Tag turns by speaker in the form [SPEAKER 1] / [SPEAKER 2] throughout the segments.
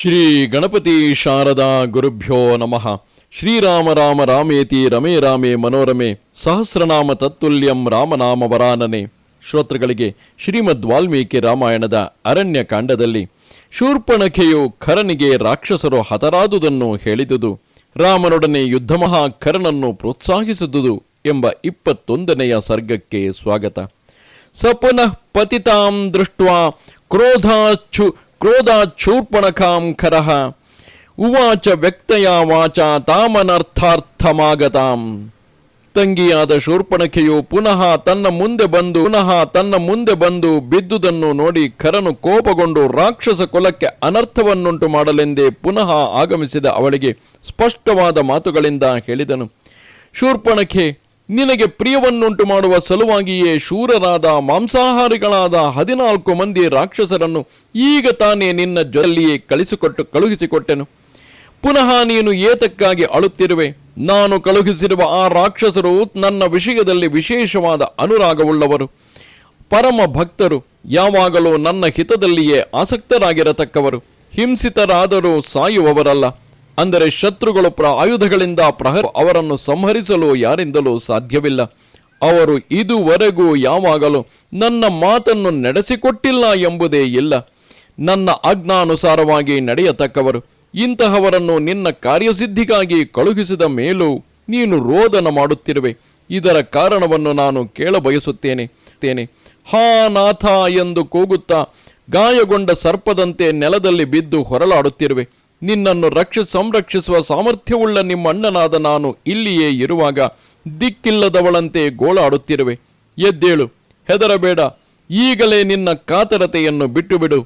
[SPEAKER 1] ಶ್ರೀ ಗಣಪತಿ ಶಾರದಾ ಗುರುಭ್ಯೋ ನಮಃ. ಶ್ರೀರಾಮ ರಾಮ ರಾಮೇತಿ ರಮೇ ರಾಮೇ ಮನೋರಮೆ ಸಹಸ್ರನಾಮ ತತ್ತುಲ್ಯಂ ರಾಮನಾಮ ವರಾನನೆ. ಶ್ರೋತೃಗಳಿಗೆ ಶ್ರೀಮದ್ ವಾಲ್ಮೀಕಿ ರಾಮಾಯಣದ ಅರಣ್ಯ ಕಾಂಡದಲ್ಲಿ ಶೂರ್ಪಣಖೆಯು ಖರನಿಗೆ ರಾಕ್ಷಸರು ಹತರಾದುದನ್ನು ಹೇಳಿದುದು, ರಾಮನೊಡನೆ ಯುದ್ಧ ಮಹಾ ಖರನನ್ನು ಪ್ರೋತ್ಸಾಹಿಸಿದುದು ಎಂಬ ಇಪ್ಪತ್ತೊಂದನೆಯ ಸರ್ಗಕ್ಕೆ ಸ್ವಾಗತ. ಸಪುನಃ ಪುನಃ ಪತಿತಾಂ ದೃಷ್ಟ್ವಾ ಕ್ರೋಧಾಚ್ಚು ಕ್ರೋಧಾಚ್ಚೂರ್ಪಣಖಾಂ ಖರಃ. ಉವಾಚ ವ್ಯಕ್ತಯ ವಾಚ ತಾಮನರ್ಥಾರ್ಥಮಾಗತಾಂ. ತಂಗಿಯಾದ ಶೂರ್ಪಣಖೆಯು ಪುನಃ ತನ್ನ ಮುಂದೆ ಬಂದು, ಪುನಃ ತನ್ನ ಮುಂದೆ ಬಂದು ಬಿದ್ದುದನ್ನು ನೋಡಿ ಕರನು ಕೋಪಗೊಂಡು ರಾಕ್ಷಸ ಕುಲಕ್ಕೆ ಅನರ್ಥವನ್ನುಂಟು ಮಾಡಲೆಂದೇ ಪುನಃ ಆಗಮಿಸಿದ ಅವಳಿಗೆ ಸ್ಪಷ್ಟವಾದ ಮಾತುಗಳಿಂದ ಹೇಳಿದನು. ಶೂರ್ಪಣಖೆ ನಿನಗೆ ಪ್ರಿಯವನ್ನುಂಟು ಮಾಡುವ ಸಲುವಾಗಿಯೇ ಶೂರರಾದ ಮಾಂಸಾಹಾರಿಗಳಾದ ಹದಿನಾಲ್ಕು ಮಂದಿ ರಾಕ್ಷಸರನ್ನು ಈಗ ತಾನೇ ನಿನ್ನ ಜೊತೆಯಲ್ಲಿಯೇ ಕಳಿಸಿಕೊಟ್ಟು ಕಳುಹಿಸಿಕೊಟ್ಟೆನು. ಪುನಃ ನೀನು ಏತಕ್ಕಾಗಿ ಅಳುತ್ತಿರುವೆ? ನಾನು ಕಳುಹಿಸಿರುವ ಆ ರಾಕ್ಷಸರು ನನ್ನ ವಿಷಯದಲ್ಲಿ ವಿಶೇಷವಾದ ಅನುರಾಗವುಳ್ಳವರು. ಪರಮ ಭಕ್ತರು, ಯಾವಾಗಲೂ ನನ್ನ ಹಿತದಲ್ಲಿಯೇ ಆಸಕ್ತರಾಗಿರತಕ್ಕವರು. ಹಿಂಸಿತರಾದರೂ ಸಾಯುವವರಲ್ಲ. ಅಂದರೆ ಶತ್ರುಗಳು ಪ್ರ ಆಯುಧಗಳಿಂದ ಪ್ರಹ ಅವರನ್ನು ಸಂಹರಿಸಲು ಯಾರಿಂದಲೂ ಸಾಧ್ಯವಿಲ್ಲ. ಅವರು ಇದುವರೆಗೂ ಯಾವಾಗಲೂ ನನ್ನ ಮಾತನ್ನು ನಡೆಸಿಕೊಟ್ಟಿಲ್ಲ ಎಂಬುದೇ ಇಲ್ಲ. ನನ್ನ ಆಜ್ಞಾನುಸಾರವಾಗಿ ನಡೆಯತಕ್ಕವರು, ಇಂತಹವರನ್ನು ನಿನ್ನ ಕಾರ್ಯಸಿದ್ಧಿಗಾಗಿ ಕಳುಹಿಸಿದ ಮೇಲೂ ನೀನು ರೋದನ ಮಾಡುತ್ತಿರುವೆ. ಇದರ ಕಾರಣವನ್ನು ನಾನು ಕೇಳಬಯಸುತ್ತೇನೆ, ತೇನೆ. ಹಾ ನಾಥ ಎಂದು ಕೂಗುತ್ತಾ ಗಾಯಗೊಂಡ ಸರ್ಪದಂತೆ ನೆಲದಲ್ಲಿ ಬಿದ್ದು ಹೊರಳಾಡುತ್ತಿರುವೆ ನಿನ್ನನ್ನು ರಕ್ಷ, ಸಂರಕ್ಷಿಸುವ ಸಾಮರ್ಥ್ಯವುಳ್ಳ ನಿಮ್ಮಣ್ಣನಾದ ನಾನು ಇಲ್ಲಿಯೇ ಇರುವಾಗ ದಿಕ್ಕಿಲ್ಲದವಳಂತೆ ಗೋಳಾಡುತ್ತಿರುವೆ. ಎದ್ದೇಳು, ಹೆದರಬೇಡ, ಈಗಲೇ ನಿನ್ನ ಕಾತರತೆಯನ್ನು ಬಿಟ್ಟುಬಿಡು.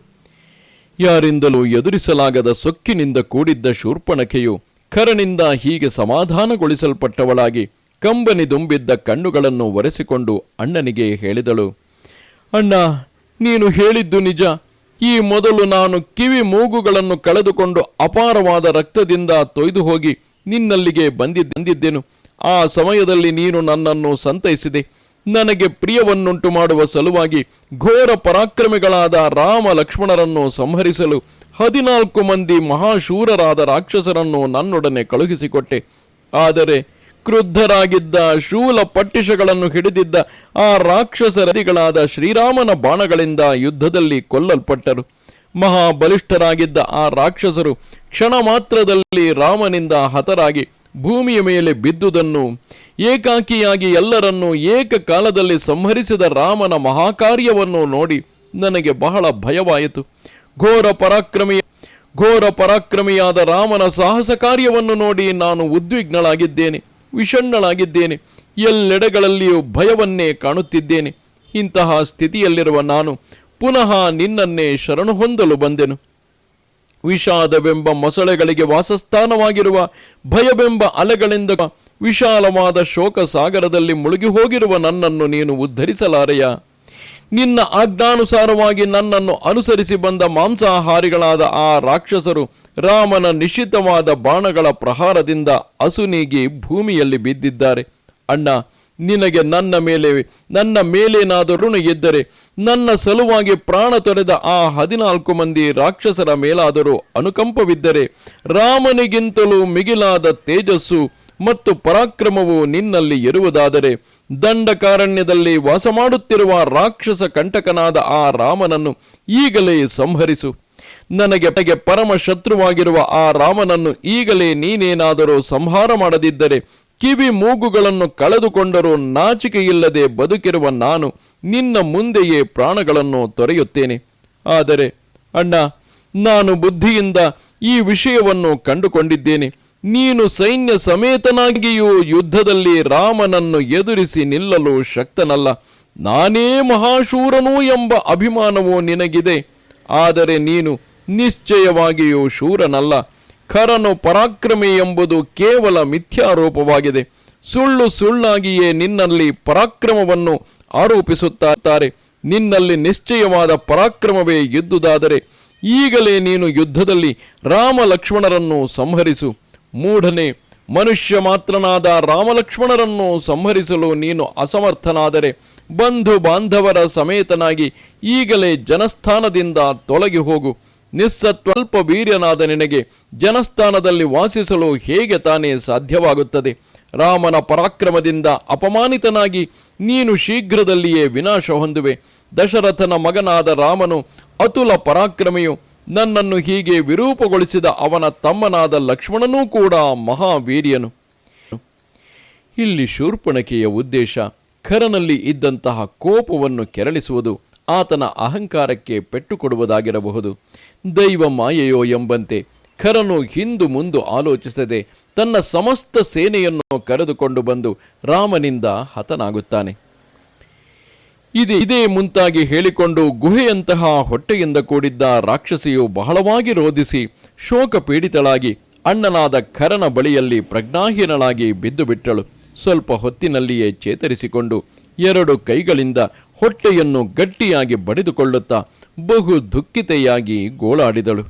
[SPEAKER 1] ಯಾರಿಂದಲೂ ಎದುರಿಸಲಾಗದ ಸೊಕ್ಕಿನಿಂದ ಕೂಡಿದ್ದ ಶೂರ್ಪಣಖೆಯು ಕರನಿಂದ ಹೀಗೆ ಸಮಾಧಾನಗೊಳಿಸಲ್ಪಟ್ಟವಳಾಗಿ ಕಂಬನಿ ದುಂಬಿದ್ದ ಕಣ್ಣುಗಳನ್ನು ಒರೆಸಿಕೊಂಡು ಅಣ್ಣನಿಗೆ ಹೇಳಿದಳು, ಅಣ್ಣ, ನೀನು ಹೇಳಿದ್ದು ನಿಜ. ಈ ಮೊದಲು ನಾನು ಕಿವಿ ಮೂಗುಗಳನ್ನು ಕಳೆದುಕೊಂಡು ಅಪಾರವಾದ ರಕ್ತದಿಂದ ತೊಯ್ದು ಹೋಗಿ ನಿನ್ನಲ್ಲಿಗೆ ಬಂದಿದ್ದೆಂದಿದ್ದೆನು ಆ ಸಮಯದಲ್ಲಿ ನೀನು ನನ್ನನ್ನು ಸಂತೈಸಿದೆ. ನನಗೆ ಪ್ರಿಯವನ್ನುಂಟು ಮಾಡುವ ಸಲುವಾಗಿ ಘೋರ ಪರಾಕ್ರಮಿಗಳಾದ ರಾಮ ಲಕ್ಷ್ಮಣರನ್ನು ಸಂಹರಿಸಲು ಹದಿನಾಲ್ಕು ಮಂದಿ ಮಹಾಶೂರರಾದ ರಾಕ್ಷಸರನ್ನು ನನ್ನೊಡನೆ ಕಳುಹಿಸಿಕೊಟ್ಟೆ. ಆದರೆ ಕ್ರುದ್ಧರಾಗಿದ್ದ ಶೂಲ ಪಟ್ಟಿಷಗಳನ್ನು ಹಿಡಿದಿದ್ದ ಆ ರಾಕ್ಷಸರದಿಗಳಾದ ಶ್ರೀರಾಮನ ಬಾಣಗಳಿಂದ ಯುದ್ಧದಲ್ಲಿ ಕೊಲ್ಲಲ್ಪಟ್ಟರು. ಮಹಾಬಲಿಷ್ಠರಾಗಿದ್ದ ಆ ರಾಕ್ಷಸರು ಕ್ಷಣ ಮಾತ್ರದಲ್ಲಿ ರಾಮನಿಂದ ಹತರಾಗಿ ಭೂಮಿಯ ಮೇಲೆ ಬಿದ್ದುದನ್ನು, ಏಕಾಕಿಯಾಗಿ ಎಲ್ಲರನ್ನೂ ಏಕಕಾಲದಲ್ಲಿ ಸಂಹರಿಸಿದ ರಾಮನ ಮಹಾಕಾರ್ಯವನ್ನು ನೋಡಿ ನನಗೆ ಬಹಳ ಭಯವಾಯಿತು. ಘೋರ ಪರಾಕ್ರಮಿ, ಘೋರ ಪರಾಕ್ರಮಿಯಾದ ರಾಮನ ಸಾಹಸ ಕಾರ್ಯವನ್ನು ನೋಡಿ ನಾನು ಉದ್ವಿಗ್ನಳಾಗಿದ್ದೇನೆ. ವಿಷಣ್ಣಳಾಗಿದ್ದೇನೆ. ಎಲ್ಲೆಡೆಗಳಲ್ಲಿಯೂ ಭಯವನ್ನೇ ಕಾಣುತ್ತಿದ್ದೇನೆ. ಇಂತಹ ಸ್ಥಿತಿಯಲ್ಲಿರುವ ನಾನು ಪುನಃ ನಿನ್ನನ್ನೇ ಶರಣು ಹೊಂದಲು ಬಂದೆನು. ವಿಷಾದವೆಂಬ ಮೊಸಳೆಗಳಿಗೆ ವಾಸಸ್ಥಾನವಾಗಿರುವ ಭಯವೆಂಬ ಅಲೆಗಳಿಂದ ವಿಶಾಲವಾದ ಶೋಕ ಸಾಗರದಲ್ಲಿ ಮುಳುಗಿ ಹೋಗಿರುವ ನನ್ನನ್ನು ನೀನು ಉದ್ಧರಿಸಲಾರೆಯ? ನಿನ್ನ ಆಜ್ಞಾನುಸಾರವಾಗಿ ನನ್ನನ್ನು ಅನುಸರಿಸಿ ಬಂದ ಮಾಂಸಾಹಾರಿಗಳಾದ ಆ ರಾಕ್ಷಸರು ರಾಮನ ನಿಶ್ಚಿತವಾದ ಬಾಣಗಳ ಪ್ರಹಾರದಿಂದ ಅಸುನೀಗಿ ಭೂಮಿಯಲ್ಲಿ ಬಿದ್ದಿದ್ದಾರೆ. ಅಣ್ಣ, ನಿನಗೆ ನನ್ನ ಮೇಲೆ, ನನ್ನ ಮೇಲೇನಾದರೂ ಋಣ ಇದ್ದರೆ, ನನ್ನ ಸಲುವಾಗಿ ಪ್ರಾಣ ತೊರೆದ ಆ ಹದಿನಾಲ್ಕು ಮಂದಿ ರಾಕ್ಷಸರ ಮೇಲಾದರೂ ಅನುಕಂಪವಿದ್ದರೆ, ರಾಮನಿಗಿಂತಲೂ ಮಿಗಿಲಾದ ತೇಜಸ್ಸು ಮತ್ತು ಪರಾಕ್ರಮವು ನಿನ್ನಲ್ಲಿ ಇರುವುದಾದರೆ, ದಂಡಕಾರಣ್ಯದಲ್ಲಿ ವಾಸ ಮಾಡುತ್ತಿರುವ ರಾಕ್ಷಸ ಕಂಟಕನಾದ ಆ ರಾಮನನ್ನು ಈಗಲೇ ಸಂಹರಿಸು. ನನಗೆ ಪರಮ ಶತ್ರುವಾಗಿರುವ ಆ ರಾಮನನ್ನು ಈಗಲೇ ನೀನೇನಾದರೂ ಸಂಹಾರ ಮಾಡದಿದ್ದರೆ ಕಿವಿ ಮೂಗುಗಳನ್ನು ಕಳೆದುಕೊಂಡರೂ ನಾಚಿಕೆಯಿಲ್ಲದೆ ಬದುಕಿರುವ ನಾನು ನಿನ್ನ ಮುಂದೆಯೇ ಪ್ರಾಣಗಳನ್ನು ತೊರೆಯುತ್ತೇನೆ. ಆದರೆ ಅಣ್ಣ, ನಾನು ಬುದ್ಧಿಯಿಂದ ಈ ವಿಷಯವನ್ನು ಕಂಡುಕೊಂಡಿದ್ದೇನೆ. ನೀನು ಸೈನ್ಯ ಸಮೇತನಾಗಿಯೂ ಯುದ್ಧದಲ್ಲಿ ರಾಮನನ್ನು ಎದುರಿಸಿ ನಿಲ್ಲಲು ಶಕ್ತನಲ್ಲ. ನಾನೇ ಮಹಾಶೂರನು ಎಂಬ ಅಭಿಮಾನವು ನಿನಗಿದೆ. ಆದರೆ ನೀನು ನಿಶ್ಚಯವಾಗಿಯೂ ಶೂರನಲ್ಲ. ಖರನು ಪರಾಕ್ರಮಿ ಎಂಬುದು ಕೇವಲ ಮಿಥ್ಯಾರೋಪವಾಗಿದೆ. ಸುಳ್ಳು ಸುಳ್ಳಾಗಿಯೇ ನಿನ್ನಲ್ಲಿ ಪರಾಕ್ರಮವನ್ನು ಆರೋಪಿಸುತ್ತಾರೆ. ನಿನ್ನಲ್ಲಿ ನಿಶ್ಚಯವಾದ ಪರಾಕ್ರಮವೇ ಇದ್ದುದಾದರೆ ಈಗಲೇ ನೀನು ಯುದ್ಧದಲ್ಲಿ ರಾಮ ಲಕ್ಷ್ಮಣರನ್ನು ಸಂಹರಿಸು. ಮೂಢನೆ ಮನುಷ್ಯ ಮಾತ್ರನಾದ ರಾಮಲಕ್ಷ್ಮಣರನ್ನು ಸಂಹರಿಸಲು ನೀನು ಅಸಮರ್ಥನಾದರೆ ಬಂಧು ಬಾಂಧವರ ಸಮೇತನಾಗಿ ಈಗಲೇ ಜನಸ್ಥಾನದಿಂದ ತೊಲಗಿ ಹೋಗು. ನಿಸ್ಸತ್ವಲ್ಪ ವೀರ್ಯನಾದ ನಿನಗೆ ಜನಸ್ಥಾನದಲ್ಲಿ ವಾಸಿಸಲು ಹೇಗೆ ತಾನೇ ಸಾಧ್ಯವಾಗುತ್ತದೆ? ರಾಮನ ಪರಾಕ್ರಮದಿಂದ ಅಪಮಾನಿತನಾಗಿ ನೀನು ಶೀಘ್ರದಲ್ಲಿಯೇ ವಿನಾಶ ಹೊಂದುವೆ. ದಶರಥನ ಮಗನಾದ ರಾಮನು ಅತುಲ ಪರಾಕ್ರಮಿಯು ನನ್ನನ್ನು ಹೀಗೆ ವಿರೂಪಗೊಳಿಸಿದ ಅವನ ತಮ್ಮನಾದ ಲಕ್ಷ್ಮಣನೂ ಕೂಡ ಮಹಾವೀರ್ಯನು. ಇಲ್ಲಿ ಶೂರ್ಪಣಕೆಯ ಉದ್ದೇಶ ಖರನಲ್ಲಿ ಇದ್ದಂತಹ ಕೋಪವನ್ನು ಕೆರಳಿಸುವುದು, ಆತನ ಅಹಂಕಾರಕ್ಕೆ ಪೆಟ್ಟುಕೊಡುವುದಾಗಿರಬಹುದು. ದೈವ ಮಾಯೆಯೋ ಎಂಬಂತೆ ಖರನು ಹಿಂದು ಮುಂದು ಆಲೋಚಿಸದೆ ತನ್ನ ಸಮಸ್ತ ಸೇನೆಯನ್ನು ಕರೆದುಕೊಂಡು ಬಂದು ರಾಮನಿಂದ ಹತನಾಗುತ್ತಾನೆ. ಇದೇ ಇದೇ ಮುಂತಾಗಿ ಹೇಳಿಕೊಂಡು ಗುಹೆಯಂತಹ ಹೊಟ್ಟೆಯಿಂದ ಕೂಡಿದ್ದ ರಾಕ್ಷಸಿಯು ಬಹಳವಾಗಿ ರೋಧಿಸಿ ಶೋಕ ಪೀಡಿತಳಾಗಿ ಅಣ್ಣನಾದ ಖರನ ಬಳಿಯಲ್ಲಿ ಪ್ರಜ್ಞಾಹೀನಳಾಗಿ ಬಿದ್ದು ಬಿಟ್ಟಳು. ಸ್ವಲ್ಪ ಹೊತ್ತಿನಲ್ಲಿಯೇ ಚೇತರಿಸಿಕೊಂಡು ಎರಡು ಕೈಗಳಿಂದ ಹೊಟ್ಟೆಯನ್ನು ಗಟ್ಟಿಯಾಗಿ ಬಡಿದುಕೊಳ್ಳುತ್ತಾ ಬಹು ದುಃಖಿತೆಯಾಗಿ ಗೋಳಾಡಿದಳು.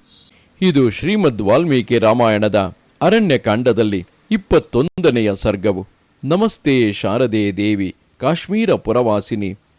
[SPEAKER 1] ಇದು ಶ್ರೀಮದ್ ವಾಲ್ಮೀಕಿ ರಾಮಾಯಣದ ಅರಣ್ಯಕಾಂಡದಲ್ಲಿ ಇಪ್ಪತ್ತೊಂದನೆಯ ಸರ್ಗವು. ನಮಸ್ತೆ ಶಾರದೆ ದೇವಿ, ಕಾಶ್ಮೀರ ಪುರವಾಸಿನಿ.